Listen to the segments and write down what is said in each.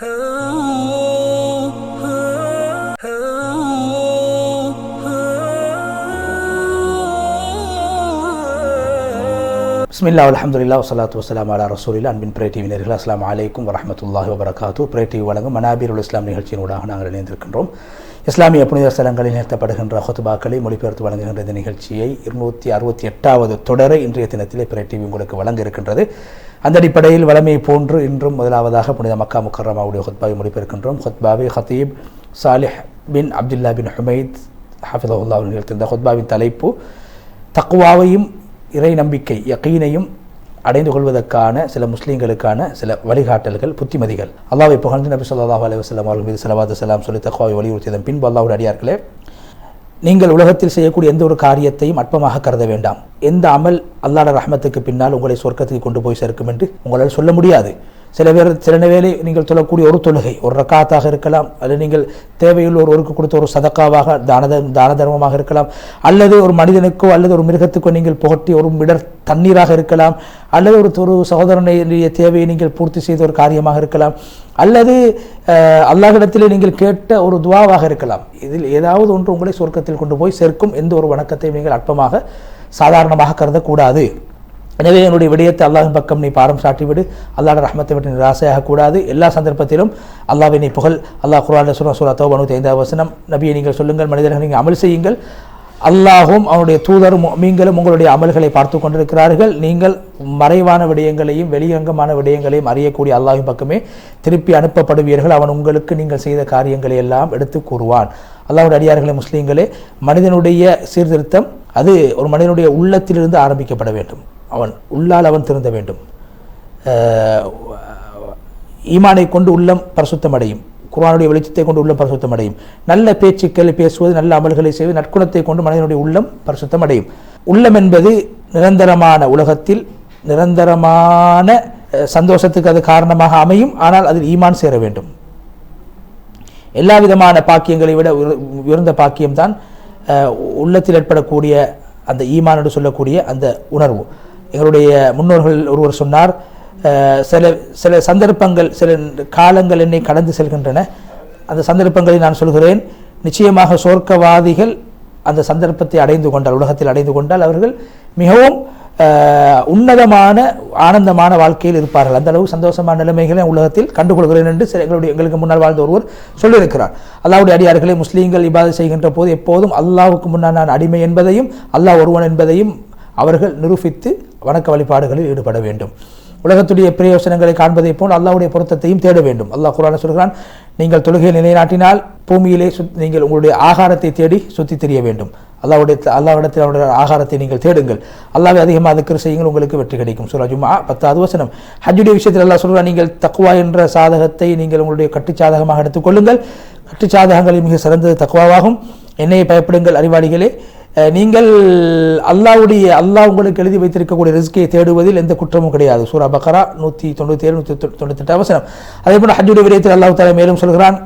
பிஸ்மில்லா அலமதுல்லா வசலாத்து வசலாம் அலா ரசூலில் அன்பின் பிரே டிவி நேர்கள் அஸ்லாம் அலைக்கும் வரமத்துல்லாஹி வபரகாத்து. பிரே டிவி வழங்கும் மனாபீர் மனாபீருல் இஸ்லாம் நிகழ்ச்சியினூடாக நாங்கள் இணைந்திருக்கின்றோம். இஸ்லாமிய புனித ஸ்தலங்களில் நிறுத்தப்படுகின்ற ஹொத்துபாக்களை மொழிபெயர்த்து வழங்குகின்ற இந்த நிகழ்ச்சியை இருநூற்றி அறுபத்தி எட்டாவது தொடரை இன்றைய தினத்திலே பிரே டிவி உங்களுக்கு வழங்க இருக்கின்றது. அந்த அடிப்படையில் வளமையை போன்று இன்றும் முதலாவதாக புனித மக்கா முக்கரமாவுடைய ஹொத்பாவை முடிப்பிருக்கின்றோம் ஹொத்பாவை ஹத்தீப் சாலிஹ் பின் அப்துல்லா பின் ஹுமைத் ஹஃபிதவுல்லா நிகழ்த்திருந்த ஹொத்பாவின் தலைப்பு தக்குவாவையும் இறை நம்பிக்கை யக்கீனையும் அடைந்து கொள்வதற்கான சில முஸ்லீம்களுக்கான சில வழிகாட்டல்கள் புத்திமதிகள். அல்லாவை புகழ்ந்து நபி சொல்லாஹ் அலுவலம் அவர்கள் மீது செலவாத சலாம் சொல்லி தக்குவாவை வலியுறுத்தியதன் பின்பு அல்லாவுடைய அடியார்களே நீங்கள் உலகத்தில் செய்யக்கூடிய எந்த ஒரு காரியத்தையும் அற்பமாக கருத வேண்டாம். எந்த அமல் அல்லாட ரஹமத்துக்கு பின்னால் உங்களை சொர்க்கத்துக்கு கொண்டு போய் சேர்க்கும் என்று உங்களால் சொல்ல முடியாது. சில பேர் சில வேலை நீங்கள் சொல்லக்கூடிய ஒரு தொழுகை ஒரு ரக்காத்தாக இருக்கலாம் அல்லது நீங்கள் தேவையுள்ள ஒருவருக்கு கொடுத்த ஒரு சதக்காவாக தான தான தர்மமாக இருக்கலாம் அல்லது ஒரு மனிதனுக்கோ அல்லது ஒரு மிருகத்துக்கோ நீங்கள் புகட்டி ஒரு மிடர் தண்ணீராக இருக்கலாம் அல்லது ஒரு ஒரு சகோதரனுடைய தேவையை நீங்கள் பூர்த்தி செய்த ஒரு காரியமாக இருக்கலாம் அல்லது அல்லாஹிடத்தில் நீங்கள் கேட்ட ஒரு துவாவாக இருக்கலாம். இதில் ஏதாவது ஒன்று உங்களை சொர்க்கத்தில் கொண்டு போய் சேர்க்கும் எந்த ஒரு வணக்கத்தையும் நீங்கள் அற்பமாக சாதாரணமாக கருதக்கூடாது. எனவே என்னுடைய விடயத்தை அல்லாஹின் பக்கம் நீ பாரம் சாட்டிவிடு. அல்லாட ரஹமத்தை விட்டு நிராசையாக கூடாது. எல்லா சந்தர்ப்பத்திலும் அல்லாவை நீ புகழ். அல்லாஹ் குரான் சுரா சுரா தோபனூத்தி ஐந்தாவது வசனம் நபியை நீங்கள் சொல்லுங்கள் மனிதர்கள் நீங்கள் அமல் செய்யுங்கள். அல்லாஹும் அவனுடைய தூதரும் நீங்களும் உங்களுடைய அமல்களை பார்த்து கொண்டிருக்கிறார்கள். நீங்கள் மறைவான விடயங்களையும் வெளியங்கமான விடயங்களையும் அறியக்கூடிய அல்லாஹின் பக்கமே திருப்பி அனுப்பப்படுவீர்கள். அவன் உங்களுக்கு நீங்கள் செய்த காரியங்களை எல்லாம் எடுத்து கூறுவான். அல்லாவுடைய அடியார்களே முஸ்லீம்களே மனிதனுடைய சீர்திருத்தம் அது ஒரு மனிதனுடைய உள்ளத்திலிருந்து ஆரம்பிக்கப்பட வேண்டும். அவன் உள்ளால் அவன் திருந்த வேண்டும். ஈமானை கொண்டு உள்ளம் பரிசுத்தம் அடையும் குரானுடைய வெளிச்சத்தை கொண்டு உள்ளம் பரிசுத்தம் அடையும் நல்ல பேச்சுக்களை பேசுவது நல்ல அமல்களை செய்வது நற்குணத்தை கொண்டு மனிதனுடைய உள்ளம் பரிசுத்தம் அடையும் உள்ளம் என்பது நிரந்தரமான உலகத்தில் நிரந்தரமான சந்தோஷத்துக்கு அது காரணமாக அமையும். ஆனால் அதில் ஈமான் சேர வேண்டும். எல்லா விதமான பாக்கியங்களை விட உயர்ந்த பாக்கியம்தான் உள்ளத்தில் ஏற்படக்கூடிய அந்த ஈமான் என்று சொல்லக்கூடிய அந்த உணர்வு. எங்களுடைய முன்னோர்கள் ஒருவர் சொன்னார் சில சில சந்தர்ப்பங்கள் சில காலங்கள் என்னை கடந்து செல்கின்றன. அந்த சந்தர்ப்பங்களை நான் சொல்கிறேன். நிச்சயமாக சோர்க்கவாதிகள் அந்த சந்தர்ப்பத்தை அடைந்து கொண்டால் உலகத்தில் அடைந்து கொண்டால் அவர்கள் மிகவும் உன்னதமான ஆனந்தமான வாழ்க்கையில் இருப்பார்கள். அந்த அளவு சந்தோஷமான நிலைமைகளை உலகத்தில் கண்டுகொள்கிறேன் என்று எங்களுடைய எங்களுக்கு முன்னால் வாழ்ந்த ஒருவர் சொல்லியிருக்கிறார். அல்லாவுடைய அடியார்களை முஸ்லீம்கள் இபாதை செய்கின்ற போது எப்போதும் அல்லாவுக்கு முன்னால் நான் அடிமை என்பதையும் அல்லாஹ் ஒருவன் என்பதையும் அவர்கள் நிரூபித்து வணக்க வழிபாடுகளில் ஈடுபட வேண்டும். உலகத்துடைய பிரயோசனங்களை காண்பதைப் போல் அல்லாவுடைய பொருத்தத்தையும் தேட வேண்டும். அல்லாஹ் குரான சொல்கிறான் நீங்கள் தொழுகையை நிலைநாட்டினால் பூமியிலே நீங்கள் உங்களுடைய ஆகாரத்தை தேடி சுத்தி தெரிய வேண்டும். அல்லாவுடைய அல்லாவிடத்தில் அவருடைய ஆகாரத்தை நீங்கள் தேடுங்கள். அல்லாவை அதிகமாக அதுக்கு செய்யுங்கள் உங்களுக்கு வெற்றி கிடைக்கும். சுராஜுமா பத்தாவது வசனம். ஹஜ்ஜுடைய விஷயத்தில் அல்லா சொல்கிறான் நீங்கள் தக்குவா என்ற சாதகத்தை நீங்கள் உங்களுடைய கட்டுச்சாதகமாக எடுத்துக்கொள்ளுங்கள் கட்டுச்சாதகங்களில் மிக சிறந்தது தக்குவாவாகும் என்னையை பயப்படுங்கள் அறிவாளிகளே. நீங்கள் அல்லாவுடைய அல்லாஹ் உங்களுக்கு எழுதி வைத்திருக்கக்கூடிய ரிஸ்கை தேடுவதில் எந்த குற்றமும் கிடையாது. சூரா பக்கரா நூற்றி தொண்ணூற்றி ஏழு நூற்றி தொண்ணூற்றி எட்டு அவசரம். அதே போல் ஹஜ்ஜுடைய விடயத்தில் அல்லாஹ் தலா மேலும் சொல்கிறான்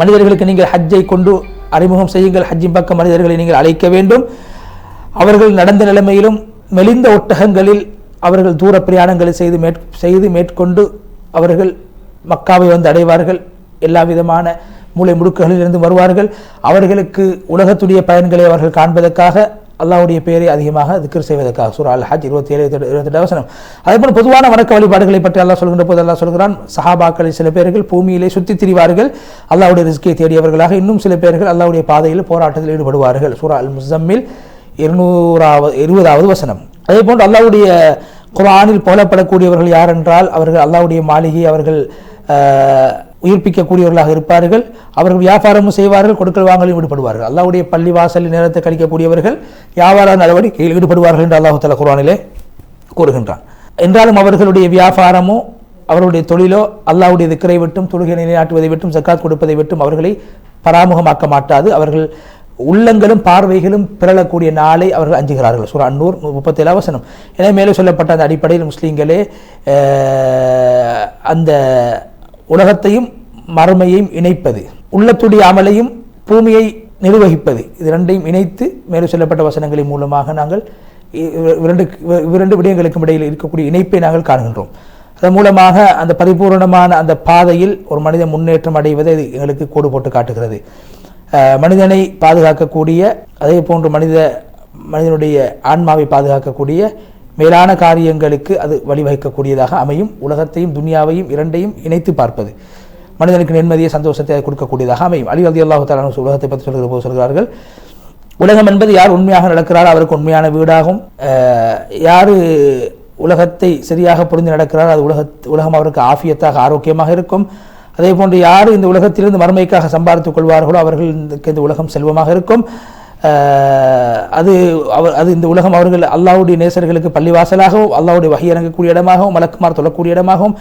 மனிதர்களுக்கு நீங்கள் ஹஜ்ஜை கொண்டு அறிமுகம் செய்யுங்கள். ஹஜ்ஜின் பக்கம் மனிதர்களை நீங்கள் அழைக்க வேண்டும். அவர்கள் நடந்த நிலைமையிலும் மெலிந்த ஒட்டகங்களில் அவர்கள் தூர பிரயாணங்களை செய்து மேற் செய்து மேற்கொண்டு அவர்கள் மக்காவை வந்து அடைவார்கள். எல்லா விதமான மூளை முடுக்குகளில் இருந்து வருவார்கள். அவர்களுக்கு உலகத்துடைய பயன்களை அவர்கள் காண்பதற்காக அல்லாவுடைய பெயரை அதிகமாக திக்கர் செய்வதற்காக. சூரா அல் ஹஜ் இருபத்தி ஏழு இருபத்தெட்டு அவசரம் அதே போல் பொதுவான வணக்க வழிபாடுகளை பற்றி அல்லாஹ் சொல்கின்ற போது அல்லாஹ் சொல்கிறான் சஹாபாக்களை சில பேர்கள் பூமியிலே சுற்றி திரிவார்கள். அல்லாவுடைய ரிஸ்கை தேடியவர்களாக இன்னும் சில பேர்கள் அல்லாவுடைய பாதையில் போராட்டத்தில் ஈடுபடுவார்கள். சூரா அல் முசம்மில் இருநூறாவது இருபதாவது வசனம். அதே போன்று அல்லாவுடைய குரானில் போலப்படக்கூடியவர்கள் யார் என்றால் அவர்கள் அல்லாவுடைய மாளிகை அவர்கள் உயிர்ப்பிக்கக்கூடியவர்களாக இருப்பார்கள். அவர்கள் வியாபாரமும் செய்வார்கள் கொடுக்கல் வாங்கலையும் ஈடுபடுவார்கள். அல்லாவுடைய பள்ளி வாசலில் நேரத்தை கழிக்கக்கூடியவர்கள் வியாபார நடவடிக்கையில் ஈடுபடுவார்கள் என்று அல்லாஹு தலா குரானிலே கூறுகின்றான். என்றாலும் அவர்களுடைய வியாபாரமோ அவருடைய தொழிலோ அல்லாவுடைய திக்கரை விட்டும் தொழுகை நிலைநாட்டுவதை விட்டும் சக்காத் கொடுப்பதை விட்டும் அவர்களை பராமுகமாக்க மாட்டாது. அவர்கள் உள்ளங்களும் பார்வைகளும் பிறழக்கூடிய நாளை அவர்கள் அஞ்சுகிறார்கள். சுரா அன்னூர் முப்பத்தேழு அவசனம் எனவே மேலே சொல்லப்பட்ட அந்த அடிப்படையில் முஸ்லீம்களே அந்த உலகத்தையும் மறுமையையும் இணைப்பது உள்ளத்துடைய அமலையும் பூமியை நிர்வகிப்பது இது ரெண்டையும் இணைத்து மேலும் சொல்லப்பட்ட வசனங்களின் மூலமாக நாங்கள் இரண்டு இரண்டு விடயங்களுக்கும் இடையில் இருக்கக்கூடிய இணைப்பை நாங்கள் காண்கின்றோம். அதன் மூலமாக அந்த பரிபூர்ணமான அந்த பாதையில் ஒரு மனிதன் முன்னேற்றம் அடைவதை இது எங்களுக்கு கோடு போட்டு காட்டுகிறது. மனிதனை பாதுகாக்கக்கூடிய அதே போன்று மனித மனிதனுடைய ஆன்மாவை பாதுகாக்கக்கூடிய மேலான காரியங்களுக்கு அது வழிவகுக்கக்கூடியதாக அமையும். உலகத்தையும் துனியாவையும் இரண்டையும் இணைத்து பார்ப்பது. மனிதனுக்கு நிம்மதியை சந்தோஷத்தை கொடுக்கக்கூடியதாக அமையும். அலி அலி அல்லாஹு தாலா உலகத்தை பற்றி சொல்கிற போது சொல்கிறார்கள் உலகம் என்பது யார் உண்மையாக நடக்கிறாரோ? அவருக்கு உண்மையான வீடாகும். அஹ் யாரு உலகத்தை சரியாக புரிந்து நடக்கிறாரோ? அது உலக உலகம் அவருக்கு ஆஃபியத்தாக ஆரோக்கியமாக இருக்கும். அதே போன்று யார் இந்த உலகத்திலிருந்து மறுமைக்காக சம்பாதித்துக் கொள்வார்களோ அவர்களுக்கு இந்த உலகம் செல்வமாக இருக்கும். அது அவர் அது இந்த உலகம் அவர்கள் அல்லாவுடைய நேசர்களுக்கு பள்ளிவாசலாகவும் அல்லாவுடைய வகை இறங்கக்கூடிய இடமாகவும் மலக்குமார் தொழக்கூடிய இடமாகவும்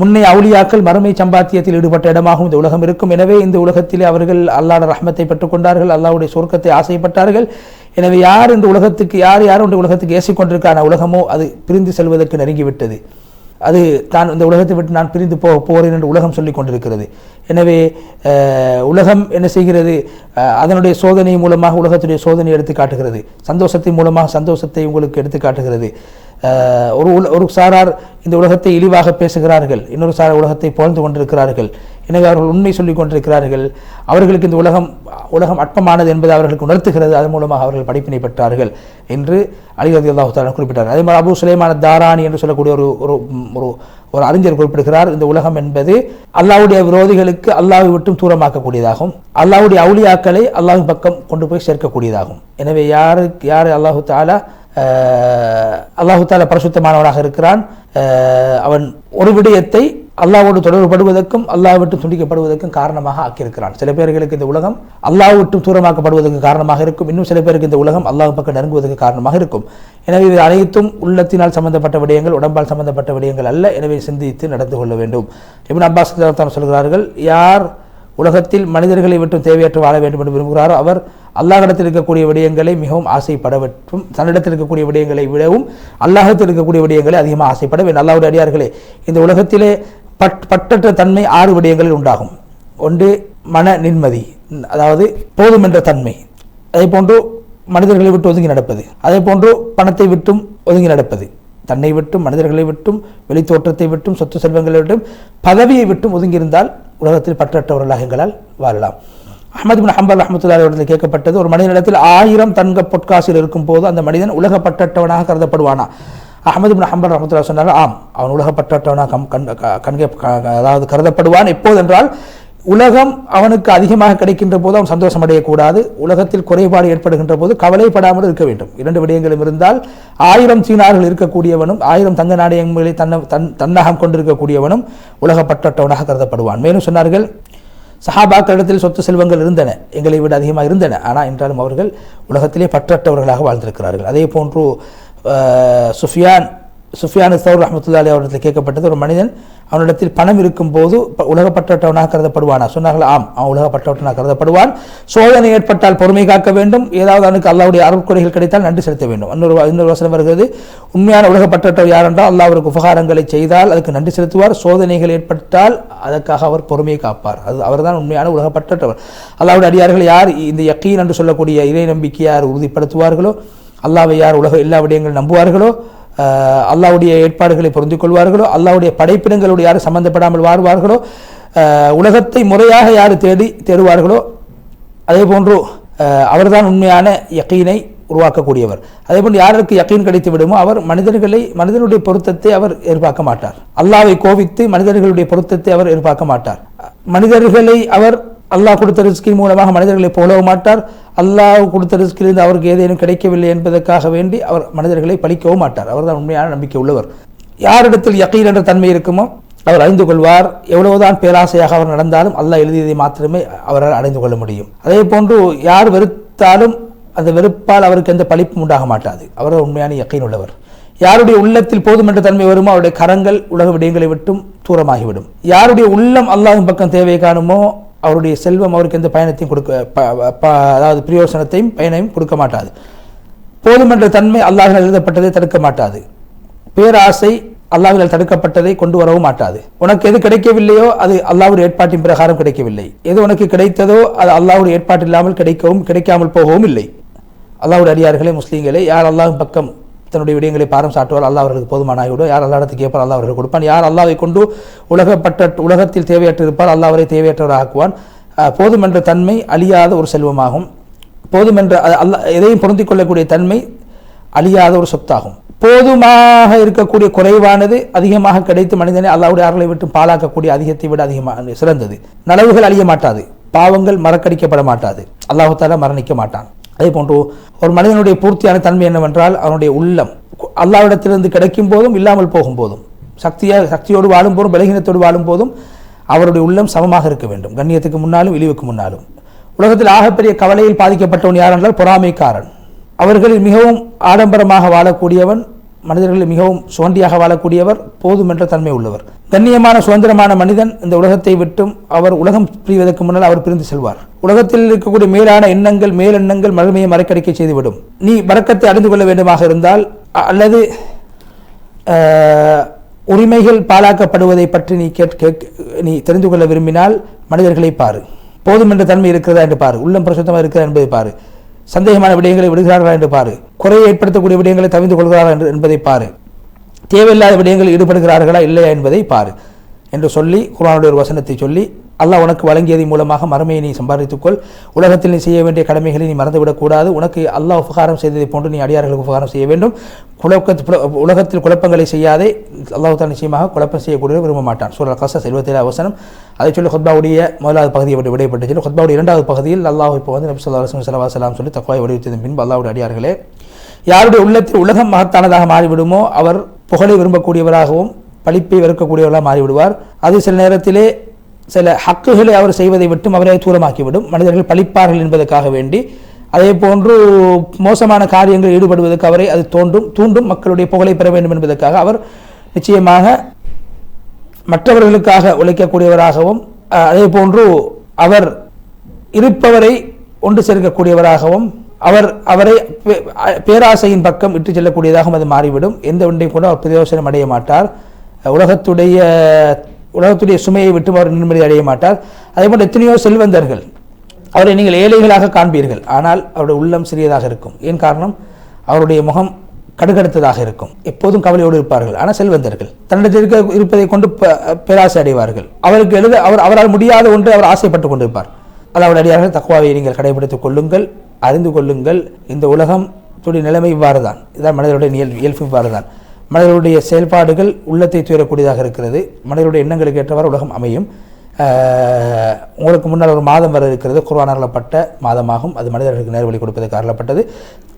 முன்னே அவுளியாக்கள் மறுமை சம்பாத்தியத்தில் ஈடுபட்ட இடமாகவும் இந்த உலகம் இருக்கும். எனவே இந்த உலகத்திலே அவர்கள் அல்லாட ரஹ்மத்தை பெற்றுக்கொண்டார்கள் அல்லாவுடைய சொர்க்கத்தை ஆசைப்பட்டார்கள். எனவே யார் இந்த உலகத்துக்கு யார் யார் இந்த உலகத்துக்கு ஏசிக்கொண்டிருக்கான உலகமோ அது பிரிந்து செல்வதற்கு நெருங்கிவிட்டது. அது தான் இந்த உலகத்தை விட்டு நான் பிரிந்து போக போகிறேன் என்று உலகம் சொல்லிக் கொண்டிருக்கிறது. எனவே உலகம் என்ன செய்கிறது? அதனுடைய சோதனை மூலமாக உலகத்துடைய சோதனை எடுத்து காட்டுகிறது. சந்தோஷத்தின் மூலமாக சந்தோஷத்தை உங்களுக்கு எடுத்து காட்டுகிறது. ஒரு உல- ஒரு சாரார் இந்த உலகத்தை இழிவாக பேசுகிறார்கள். இன்னொரு சாரார் உலகத்தை புகழ்ந்து கொண்டிருக்கிறார்கள். எனவே அவர்கள் உண்மை சொல்லிக் கொண்டிருக்கிறார்கள். அவர்களுக்கு இந்த உலகம் உலகம் அற்பமானது என்பதை அவர்களுக்கு உணர்த்துகிறது. அதன் மூலமாக அவர்கள் படிப்பினை பெற்றார்கள். என்று அலி ரதி அல்லாஹு தாலா குறிப்பிட்டார். அதே மாதிரி அபு சுலைமான தாராணி என்று சொல்லக்கூடிய ஒரு ஒரு ஒரு ஒரு அறிஞர் குறிப்பிடுகிறார். இந்த உலகம் என்பது அல்லாவுடைய விரோதிகளுக்கு அல்லாவை விட்டும் தூரமாக்கக்கூடியதாகும். அல்லாவுடைய அவுளியாக்களை அல்லாஹ் பக்கம் கொண்டு போய் சேர்க்கக்கூடியதாகும். எனவே யாருக்கு யார் அல்லாஹு தாலா அல்லாஹு தாலா பரிசுத்தமானவனாக இருக்கிறான்? அவன் ஒரு விடயத்தை அல்லாவோடு தொடர்புபடுவதற்கும் அல்லாஹ் விட்டு துண்டிக்கப்படுவதற்கும் காரணமாக ஆக்கியிருக்கிறான். சில பேர்களுக்கு இந்த உலகம் அல்லாஹ் விட்டு தூரமாக்கப்படுவதற்கு காரணமாக இருக்கும். இன்னும் சில பேருக்கு இந்த உலகம் அல்லாஹ் பக்கம் நெருங்குவதற்கு காரணமாக இருக்கும். எனவே இது அனைத்தும் உள்ளத்தினால் சம்பந்தப்பட்ட விடயங்கள் உடம்பால் சம்பந்தப்பட்ட விடயங்கள் அல்ல. எனவே சிந்தித்து நடந்து கொள்ள வேண்டும். இபின் அப்பாஸ் தான் சொல்கிறார்கள் யார் உலகத்தில் மனிதர்களை விட்டு தேவையற்று வாழ வேண்டும் என்று விரும்புகிறாரோ அவர் அல்லாஹிடத்தில் இருக்கக்கூடிய விடயங்களை மிகவும் ஆசைப்பட வேண்டும் தன்னிடத்தில் இருக்கக்கூடிய விடயங்களை விடவும் அல்லாஹத்தில் இருக்கக்கூடிய விடயங்களை அதிகமாக ஆசைப்பட வேண்டும். அல்லாவுடைய அடியார்களே இந்த உலகத்திலே பட் பட்டற்ற தன்மை ஆறு விடயங்களில் உண்டாகும். ஒன்று மன நிம்மதி அதாவது போதுமென்ற தன்மை. அதே போன்று மனிதர்களை விட்டு ஒதுங்கி நடப்பது. அதே போன்று பணத்தை விட்டும் ஒதுங்கி நடப்பது. தன்னை விட்டும் மனிதர்களை விட்டும் வெளித்தோற்றத்தை விட்டும் சொத்து செல்வங்களை விட்டும் பதவியை விட்டும் ஒதுங்கியிருந்தால் உலகத்தில் பற்றற்றவர்களாக எங்களால் வாழலாம். அஹமது பின் ஹம்பல் ரஹமத்துல்லாஹி இடத்தில் கேட்கப்பட்டது ஒரு மனிதனிடத்தில் ஆயிரம் தங்க பொற்காசில் இருக்கும் போது அந்த மனிதன் உலக பற்றற்றவனாக கருதப்படுவானா? அஹமது பின் ஹம்பல் ரஹமத்துல்லா சொன்னாங்க ஆம் அவன் உலகப்பட்டவனாக கம் கண் க- கண்கே அதாவது கருதப்படுவான் எப்போதென்றால் உலகம் அவனுக்கு அதிகமாக கிடைக்கின்ற போது அவன் சந்தோஷம் அடையக்கூடாது உலகத்தில் குறைபாடு ஏற்படுகின்ற போது கவலைப்படாமல் இருக்க வேண்டும். இரண்டு விடயங்களும் இருந்தால் ஆயிரம் சீனார்கள் இருக்கக்கூடியவனும் ஆயிரம் தங்க நாணயங்களை தன்ன தன் தன்னகம் கொண்டிருக்கக்கூடியவனும் உலகப்பட்டவனாக கருதப்படுவான். மேலும் சொன்னார்கள் சஹாபாக்களிடத்தில் சொத்து செல்வங்கள் இருந்தன எங்களை விட அதிகமாக இருந்தன ஆனால் என்றாலும் அவர்கள் உலகத்திலே பற்றற்றவர்களாக வாழ்ந்திருக்கிறார்கள். அதே போன்று சுஃபியான் சுஃபியான் சவுர் ரஹமத்துல்லா அலி அவரிடத்தில் கேட்கப்பட்டது. ஒரு மனிதன் அவனிடத்தில் பணம் இருக்கும்போது உலகப்பட்டவனாக கருதப்படுவானா? சொன்னார்கள் ஆம் அவன் உலகப்பட்டவனாக கருதப்படுவான். சோதனை ஏற்பட்டால் பொறுமை காக்க வேண்டும். ஏதாவது அவனுக்கு அல்லாவுடைய அருட்கொடைகள் கிடைத்தால் நன்றி செலுத்த வேண்டும். இன்னொரு இன்னொரு வசனம் வருகிறது. உண்மையான உலகப்பட்டவர் யார் என்றால் அல்லா அவருக்கு உபகாரங்களை செய்தால் அதுக்கு நன்றி செலுத்துவார். சோதனைகள் ஏற்பட்டால் அதற்காக அவர் பொறுமையை காப்பார். அது அவர்தான் உண்மையான உலகப்பட்டவர் அல்லாவுடைய அடியார்கள் யார் இந்த யக்கீன் என்று சொல்லக்கூடிய இறை நம்பிக்கையார் உறுதிப்படுத்துவார்களோ அல்லாவை யார் உலக எல்லா விடயங்கள் நம்புவார்களோ அல்லாவுடைய ஏற்பாடுகளை பொருந்திக் கொள்வார்களோ அல்லாவுடைய படைப்பினங்களோடு யார் சம்பந்தப்படாமல் வாழ்வார்களோ உலகத்தை முறையாக யார் தேடி தேடுவார்களோ அதே போன்று அவர்தான் உண்மையான யக்கீனை உருவாக்கக்கூடியவர். அதே போன்று யாருக்கு யக்கீன் கிடைத்து விடுமோ அவர் மனிதர்களை மனிதனுடைய பொருத்தத்தை அவர் எதிர்பார்க்க மாட்டார். அல்லாவை கோவித்து மனிதர்களுடைய பொருத்தத்தை அவர் எதிர்பார்க்க மாட்டார். மனிதர்களை அவர் அல்லாஹ் கொடுத்த ரிஸ்கின் மூலமாக மனிதர்களை போலவும் மாட்டார். அல்லாஹ் கொடுத்த ரிஸ்கிலிருந்து அவருக்கு ஏதேனும் கிடைக்கவில்லை என்பதற்காக வேண்டி அவர் மனிதர்களை பழிக்கவும் மாட்டார். அவர்தான் உண்மையான நம்பிக்கை உள்ளவர். யாரிடத்தில் யக்கீன் என்ற தன்மை இருக்குமோ அவர் அறிந்து கொள்வார். எவ்வளவுதான் பேராசையாக அவர் நடந்தாலும் அல்லாஹ் எழுதியதை மாத்திரமே அவரால் அடைந்து கொள்ள முடியும். அதே போன்று யார் வெறுத்தாலும் அந்த வெறுப்பால் அவருக்கு எந்த பழிப்பும் உண்டாக மாட்டாது. அவர் உண்மையான யக்கீன் உள்ளவர். யாருடைய உள்ளத்தில் போதும் என்ற தன்மை வருமோ அவருடைய கரங்கள் உலக விடயங்களை விட்டும் தூரமாகிவிடும். யாருடைய உள்ளம் அல்லாஹின் பக்கம் தேவை காணுமோ அவருடைய செல்வம் அவருக்கு எந்த பயணத்தையும் கொடுக்க ப- ப- அதாவது பிரயோசனத்தையும் பயனையும் கொடுக்க மாட்டாது. போதுமன்ற தன்மை அல்லாஹினால் எழுதப்பட்டதை தடுக்க மாட்டாது. பேராசை அல்லாஹில் தடுக்கப்பட்டதை கொண்டு வரவும் மாட்டாது. உனக்கு எது கிடைக்கவில்லையோ அது அல்லாஹ்வுடைய ஏற்பாட்டின் பிரகாரம் கிடைக்கவில்லை. எது உனக்கு கிடைத்ததோ அது அல்லாஹ்வுடைய ஏற்பாடு இல்லாமல் கிடைக்கவும் கிடைக்காமல் போகவும் இல்லை. அல்லாஹ்வுடைய அடியார்களே முஸ்லீம்களே யார் அல்லாஹும் பக்கம் தன்னுடைய விடயங்களை பாரம் சாட்டுவார் அல்லா அவர்களுக்கு போதுமான ஆகிவிடும் யார் அல்லாஹ்விடத்தில் கேட்பார் அல்லா அவர்கள் கொடுப்பான். யார் அல்லாவை கொண்டு உலகப்பட்ட உலகத்தில் தேவையற்று இருப்பார் அல்லாஹ் அவரை தேவையற்றவர் ஆக்குவான் தன்மை அழியாத ஒரு செல்வமாகும். போதும் என்ற அல்லாஹ் எதையும் பொருந்திக் கொள்ளக்கூடிய தன்மை அழியாத ஒரு சொத்தாகும். போதுமாக இருக்கக்கூடிய குறைவானது அதிகமாக கிடைத்து மனிதனை அல்லாவுடைய அருளை விட்டு பாழாக்கக்கூடிய அதிகத்தை விட அதிகமாக சிறந்தது. நலவுகள் அழிய மாட்டாது. பாவங்கள் மறக்கடிக்கப்பட மாட்டாது. அல்லாஹால மரணிக்க மாட்டான். அதே போன்று ஒரு மனிதனுடைய பூர்த்தியான தன்மை என்னவென்றால் அவனுடைய உள்ளம் அல்லாவிடத்திலிருந்து கிடைக்கும் போதும் இல்லாமல் போகும் போதும் சக்தியாக சக்தியோடு வாழும் போதும் பலகீனத்தோடு வாழும் போதும் அவருடைய உள்ளம் சமமாக இருக்க வேண்டும். கண்ணியத்துக்கு முன்னாலும் இழிவுக்கு முன்னாலும். உலகத்தில் ஆகப்பெரிய கவலையில் பாதிக்கப்பட்டவன் யார் என்றால் பொறாமைக்காரன். அவர்களில் மிகவும் ஆடம்பரமாக வாழக்கூடியவன் மனிதர்கள் மிகவும் சோண்டியாக வாழக்கூடியவர் போதும் என்ற தன்மை உள்ளவர். கண்ணியமான சுதந்திரமான மனிதன் இந்த உலகத்தை விட்டும் அவர் உலகம் பிரிவதற்கு முன்னால் அவர் பிரிந்து செல்வார். உலகத்தில் இருக்கக்கூடிய மேலான எண்ணங்கள் மேலெண்ணங்கள் மறுமையை மறைக்கடிக்க செய்துவிடும். நீ வழக்கத்தை அறிந்து கொள்ள வேண்டுமாக இருந்தால் அல்லது உரிமைகள் பாலாக்கப்படுவதை பற்றி நீ கேட்க நீ தெரிந்து கொள்ள விரும்பினால் மனிதர்களை பாரு. போதும் என்ற தன்மை இருக்கிறதா என்று பாரு. உள்ளம் பிரசுத்தமாக இருக்கிறதா என்பதை பாரு. சந்தேகமான விடயங்களை விடுகிறார்களா என்று பாரு. குறையை ஏற்படுத்தக்கூடிய விடயங்களை தவிந்து கொள்கிறார்களா என்று என்பதை பாரு. தேவையில்லாத விடயங்களில் ஈடுபடுகிறார்களா இல்லையா என்பதை பாரு. என்று சொல்லி குரானுடைய ஒரு வசனத்தை சொல்லி அல்லாஹ் உனக்கு வழங்கியதன் மூலமாக மறுமையை நீ சம்பாதித்துக்கொள். உலகத்தில் நீ செய்ய வேண்டிய கடமைகளை நீ மறந்துவிடக்கூடாது. உனக்கு அல்லாஹ் உபகாரம் செய்ததை போன்று நீ அடியார்களுக்கு உபகாரம் செய்ய வேண்டும். குழப்பத்து உலகத்தில் குழப்பங்களை செய்யாதே. அல்லாஹ் தான் நிச்சயமாக குழப்பம் செய்யக்கூடிய விரும்ப மாட்டான். சூழல் கச செல்வத்தில் அவசனம் அதை சொல்லி ஹுத்பாவுடைய முதலாவது பகுதியை விட்டு விடைபட்டு சொல்லி ஹுத்பாவுடைய இரண்டாவது பகுதியில் அல்லாஹ் இப்போ வந்து நபி சொல்லா அலுவலம் சலவா சலாம் சொல்லி தக்குவாய் வடிவத்தின் பின்பு அல்லாவுடைய அடியார்களே யாருடைய உள்ளத்தில் உலகம் மகத்தானதாக மாறிவிடுமோ அவர் புகழை விரும்பக்கூடியவராகவும் பழிப்பை வெறுக்கக்கூடியவர்களாக மாறிவிடுவார். அது சில நேரத்திலே சில ஹக்குகளை அவர் செய்வதை விட்டும் அவரை தூரமாக்கிவிடும். மனிதர்கள் பழிப்பார்கள் என்பதற்காக வேண்டி. அதே போன்று மோசமான காரியங்களில் ஈடுபடுவதற்கு அவரை அது தோன்றும் தூண்டும் மக்களுடைய புகழை பெற வேண்டும் என்பதற்காக அவர் நிச்சயமாக மற்றவர்களுக்காக உழைக்கக்கூடியவராகவும் அதே போன்று அவர் இருப்பவரை ஒன்று சேர்க்கக்கூடியவராகவும் அவர் அவரை பே- பேராசையின் பக்கம் இட்டு செல்லக்கூடியதாகவும் அது மாறிவிடும். எந்த ஒன்றையும் கூட அவர் பிரயோசனம் அடைய மாட்டார். உலகத்துடைய உலகத்துடைய சுமையை விட்டு அவர் நிம்மதி அடைய மாட்டார். அதே போன்று எத்தனையோ செல்வந்தர்கள் அவரை நீங்கள் ஏழைகளாக காண்பீர்கள். ஆனால் அவருடைய உள்ளம் சிறியதாக இருக்கும். ஏன் காரணம்? அவருடைய முகம் கடுகடுத்ததாக இருக்கும். எப்போதும் கவலையோடு இருப்பார்கள். ஆனால் செல்வந்தர்கள் தன்னிடத்தில் இருக்க இருப்பதை கொண்டு ப- பேராசை அடைவார்கள். அவருக்கு எழுத அவர் அவரால் முடியாத ஒன்று அவர் ஆசைப்பட்டு கொண்டிருப்பார். அல்லாவுடைய அடியார்கள் தக்குவாவை நீங்கள் கடைபிடித்துக் கொள்ளுங்கள் அறிந்து கொள்ளுங்கள். இந்த உலகம் நிலைமை இவ்வாறு தான் இதான் மனிதனுடைய இயல்பு இவ்வாறு தான் மனிதர்களுடைய செயல்பாடுகள் உள்ளத்தை துயரக்கூடியதாக இருக்கிறது. மனிதர்களுடைய எண்ணங்களுக்கு ஏற்றவாறு உலகம் அமையும். உங்களுக்கு முன்னால் ஒரு மாதம் வர இருக்கிறது. குர்ஆன் அருளப்பட்ட மாதமாகும். அது மனிதர்களுக்கு நேர்வழி கொடுப்பதற்கு அருளப்பட்டது.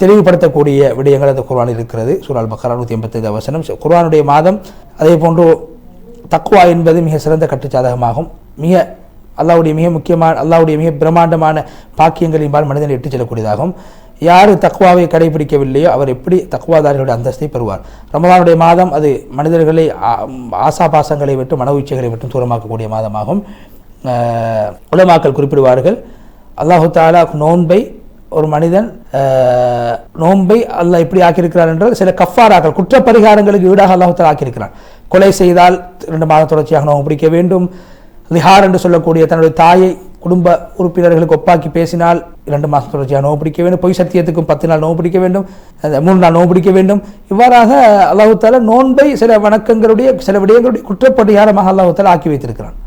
தெளிவுபடுத்தக்கூடிய விடயங்கள் அந்த குர்ஆனில் இருக்கிறது. சூரால் பக்கரா நூற்றி எண்பத்தைந்து அவசனம் குர்வானுடைய மாதம் அதே போன்று தக்குவா என்பது மிக சிறந்த கட்டுச்சாதகமாகும். மிக அல்லாவுடைய மிக முக்கியமான அல்லாவுடைய மிக பிரம்மாண்டமான பாக்கியங்களின்பால் மனிதனை இட்டுச் செல்லக்கூடியதாகும். யார் தக்குவாவை கடைபிடிக்கவில்லையோ அவர் எப்படி தக்குவாதாரிகளுடைய அந்தஸ்தை பெறுவார்? ரமலானுடைய மாதம் அது மனிதர்களை ஆ- ஆசாபாசங்களை விட்டு மன உச்சைகளை விட்டு தூரமாக்கக்கூடிய மாதமாகும். உலமாக்கல் உலமாக்கள் குறிப்பிடுவார்கள் அல்லாஹு தாலா நோன்பை ஒரு மனிதன் நோன்பை அல்லாஹ் எப்படி ஆக்கியிருக்கிறார் என்றால் சில கஃபாராக்கள் குற்றப்பரிகாரங்களுக்கு ஈடாக அல்லாஹு தாலா ஆக்கியிருக்கிறான். கொலை செய்தால் இரண்டு மாதம் தொடர்ச்சியாக நோன்பு பிடிக்க வேண்டும். லிஹார் என்று சொல்லக்கூடிய தன்னுடைய தாயை குடும்ப உறுப்பினர்களுக்கு ஒப்பாக்கி பேசினால் இரண்டு மாதம் தொடர்ச்சியாக நோவு பிடிக்க வேண்டும். பொய் சத்தியத்துக்கும் பத்து நாள் நோவு பிடிக்க வேண்டும். மூணு நாள் நோவு பிடிக்க வேண்டும். இவ்வாறாக அல்லாஹு நோன்பை சில வணக்கங்களுடைய சில விடயங்களுடைய குற்றப்பரிகாரமாக அல்லாஹு தாலா ஆக்கி வைத்திருக்கிறான்.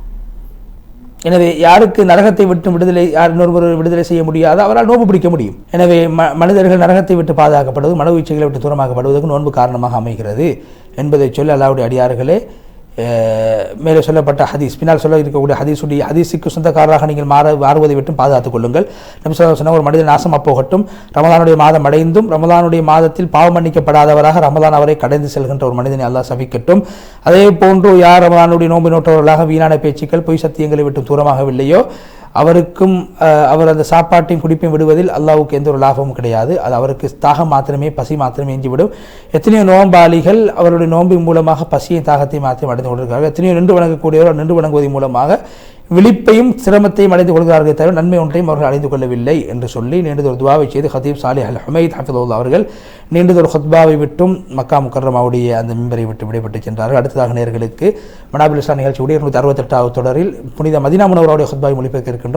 எனவே யாருக்கு நரகத்தை விட்டு விடுதலை யார் இன்னொருவர் விடுதலை செய்ய முடியாது அவரால் நோன்பு பிடிக்க முடியும். எனவே ம மனிதர்கள் நரகத்தை விட்டு பாதுகாக்கப்படுவது மன உச்சைகளை விட்டு தூரமாக்கப்படுவதற்கு நோன்பு காரணமாக அமைகிறது. என்பதை சொல்லி அல்லாவுடைய அடியார்களே மேலே சொல்லப்பட்ட ஹதீஸ். பின்னால் சொல்ல இருக்கக்கூடிய ஹதீஸுடைய ஹதீஸுக்கு சொந்தக்காரராக நீங்கள் மாற மாறுவதை விட்டும் பாதுகாத்துக் கொள்ளுங்கள். நபி சொன்ன ஒரு மனிதன் நாசம் அப்போகட்டும் ரமதானுடைய மாதம் அடைந்தும் ரமதானுடைய மாதத்தில் பாவம் மன்னிக்கப்படாதவராக ரமதான் அவரை கடந்து செல்கின்ற ஒரு மனிதனை அல்லாஹ் சபிக்கட்டும். அதே போன்று யார் ரமதானுடைய நோன்பு நோட்டவர்களாக வீணான பேச்சுக்கள் பொய் சத்தியங்களை விட்டு தூரமாகவில்லையோ அவருக்கும் அவர் அந்த சாப்பாட்டையும் குடிப்பையும் விடுவதில் அல்லாஹ்வுக்கு எந்த ஒரு லாபமும் கிடையாது. அது அவருக்கு தாகம் மாத்திரமே பசி மாத்திரமே எஞ்சிவிடும் எத்தனையோ நோம்பாளிகள் அவருடைய நோம்பின் மூலமாக பசியை தாகத்தை மாத்திரம் அடைந்து கொண்டிருக்கிறார்கள். எத்தனையோ நின்று வணங்கக்கூடியவர் நின்று வணங்குவதன் மூலமாக விழிப்பையும் சிரமத்தையும் அடைந்து கொள்கிறார்களே தவிர நன்மை ஒன்றையும் அவர்கள் அடைந்து கொள்ளவில்லை என்று சொல்லி நீண்டதொரு துவாவை செய்து ஹதீப் சாலி அல் ஹமீத் ஹஃபிதுல்லா அவர்கள் நீண்டதொரு ஹத்பாவை விட்டும் மக்கா முக்கர்ரமாவுடைய அந்த மெம்பரை விட்டு விடைபெற்று சென்றார்கள். அடுத்ததாக நேர்களுக்கு மனாபுல் இஸ்லாம் நிகழ்ச்சியுடைய இருநூற்றி அறுபத்தெட்டாவது தொடரில் புனித மதினா முனவருடைய ஹத்பாவை மொழிபெயர்க்க இருக்கின்றோம்.